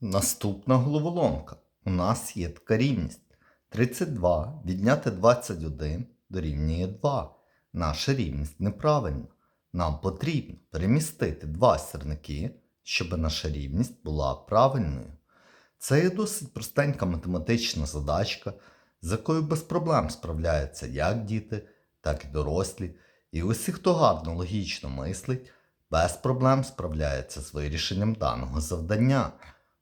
Наступна головоломка. У нас є така рівність. 32 відняти 21 дорівнює 2. Наша рівність неправильна. Нам потрібно перемістити два сірники, щоб наша рівність була правильною. Це є досить простенька математична задачка, з якою без проблем справляються як діти, так і дорослі. І усі, хто гарно логічно мислить, без проблем справляється з вирішенням даного завдання.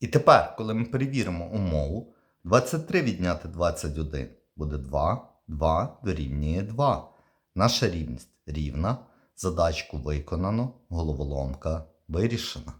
І тепер, коли ми перевіримо умову, 23 відняти 21 буде 2, 2 дорівнює 2. Наша рівність рівна, задачку виконано, головоломка вирішена.